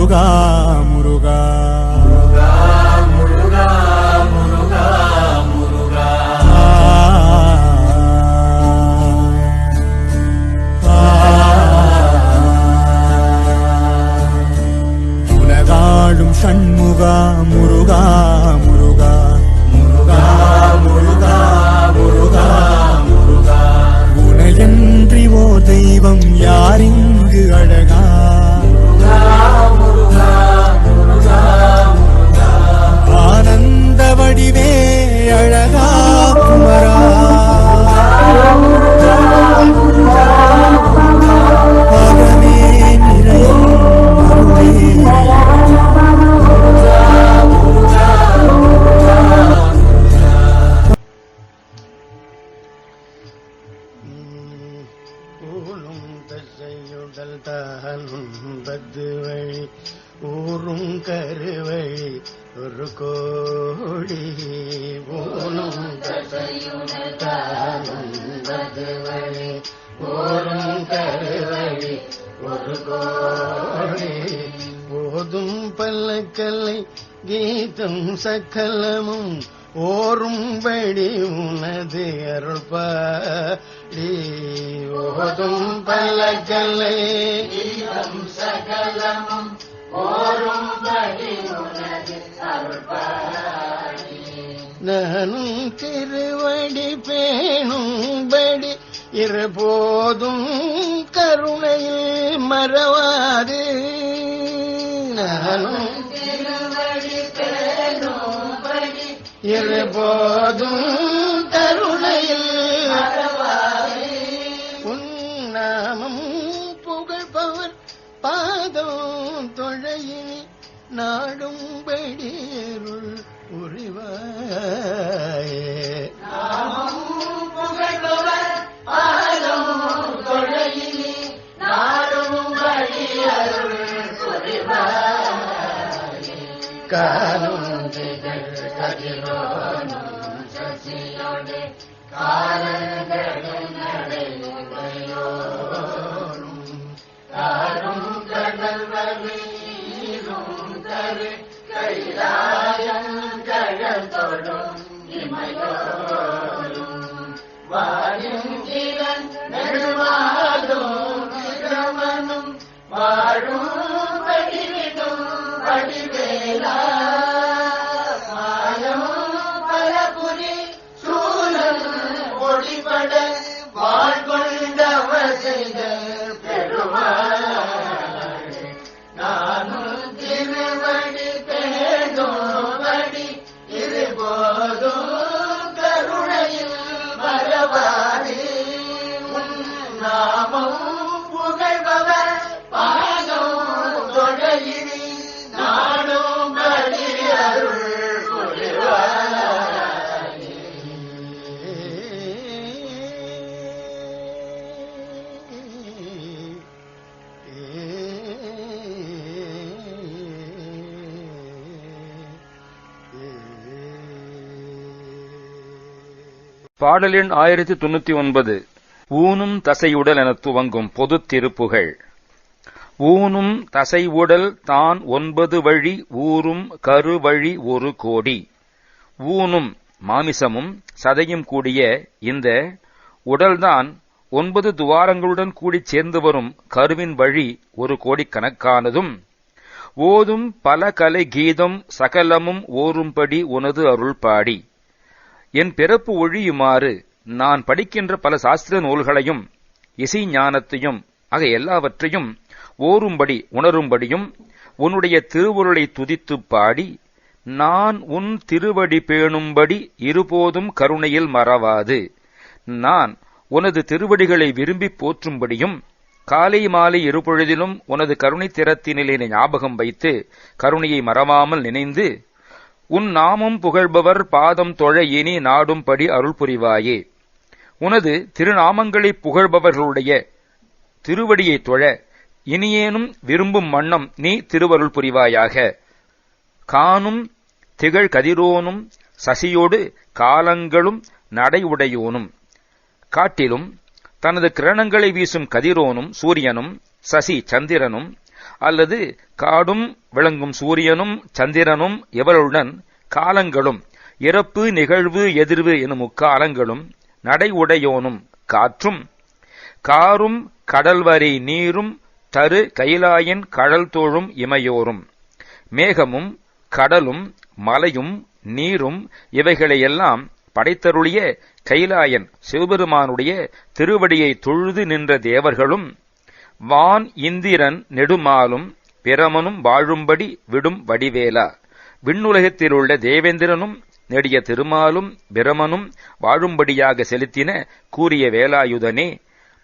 முருகா முருகா சண்முகா முருகா முருகா முருகா ஊனும் தசையுடல் தானும் பத்து வழி ஊரும் கருவழி ஒரு கோடி. ஊனும் தசையுடல் தானும் பத்து வழி ஊரும் கருவழி ஒரு கோடி. போதும் பல்லக்கல்லை கீதம் சக்கலமும் ஓரும்படி உனது அருள் பாடி ஓதும் பல்லக்கல்லை. கீதம் சகலமும் அருள் நானும் திருவடி பேணும்படி இருபோதும் கருணையில் மறவாது. நானும் இருபோதும் कानून् जगत्करिलोनुससियोडे कालगडनडयुगयो कारुं कडलवीरुं करे कैलायं कडतोडुं इमयो வாழ்கொண்டவ செய்த பாடல் எண் ஆயிரத்தி தொண்ணூத்தி ஒன்பது ஊனும் தசையுடல் என துவங்கும் பொதுத் திருப்புகழ் ஊனும் தசை உடல் தான் ஒன்பது வழி ஊரும் கருவழி ஒரு கோடி. ஊனும் மாமிசமும் சதையும் கூடிய இந்த உடல்தான் ஒன்பது துவாரங்களுடன் கூடி சேர்ந்து வரும் கருவின் வழி ஒரு கோடிக்கணக்கானதும். ஓதும் பல கலை கீதம் சகலமும் ஓரும்படி உனது அருள் பாடி என் பிறப்பு ஒழியுமாறு நான் படிக்கின்ற பல சாஸ்திர நூல்களையும் இசை ஞானத்தையும் ஆக எல்லாவற்றையும் ஓரும்படி உணரும்படியும் உன்னுடைய திருவுருளை துதித்துப் பாடி நான் உன் திருவடி பேணும்படி இருபோதும் கருணையில் மறவாது. நான் உனது திருவடிகளை விரும்பிப் போற்றும்படியும் காலை மாலை இருபொழுதிலும் உனது கருணை திறத்தினிலே ஞாபகம் வைத்து கருணையை மறவாமல் நினைந்து உன் நாமம் புகழ்பவர் பாதம் தொழ இனி நாடும்படி அருள் புரிவாயே உனது திருநாமங்களை புகழ்பவர்களுடைய திருவடியை தொழ இனியேனும் விரும்பும் வண்ணம் நீ திருவருள் புரிவாயாக. காணும் திகழ் கதிரோனும் சசியோடு காலங்களும் நடையுடையோனும். காட்டிலும் தனது கிரணங்களை வீசும் கதிரோனும் சூரியனும் சசி சந்திரனும் அல்லது காடும் விளங்கும் சூரியனும் சந்திரனும் இவருடன் காலங்களும் இறப்பு நிகழ்வு எதிர்வு எனும் முக்காலங்களும் நடை உடையோனும் காற்றும் காரும் கடல்வரை நீரும் தரு கைலாயின் கடல் தோழும் இமையோரும் மேகமும் கடலும் மலையும் நீரும் இவைகளையெல்லாம் படைத்தருளிய கைலாயன் சிவபெருமானுடைய திருவடியை தொழுது நின்ற தேவர்களும் வான் இந்திரன் நெடுமாலும் பிரமனும் வாழும்படி விடும் வடிவேலா. விண்ணுலகத்திலுள்ள தேவேந்திரனும் நெடிய திருமாலும் பிரமனும் வாழும்படியாக செலுத்தின கூறிய வேலாயுதனே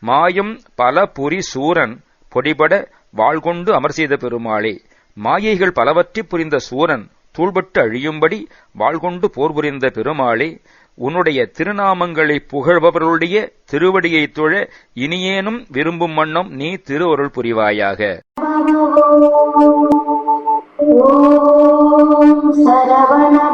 மாயம் பல புரி சூரன் பொடிபட வாழ்கொண்டு அமர் செய்த பெருமாளே மாயைகள் பலவற்றி புரிந்த சூரன் தூள்பட்டு அழியும்படி வாழ்கொண்டு போர் புரிந்த பெருமாளே உன்னுடைய திருநாமங்களை புகழ்பவர்களுடைய திருவடியைத் தொழ இனியேனும் விரும்பும் வண்ணம் நீ திருவருள் புரிவாயாக. ॐ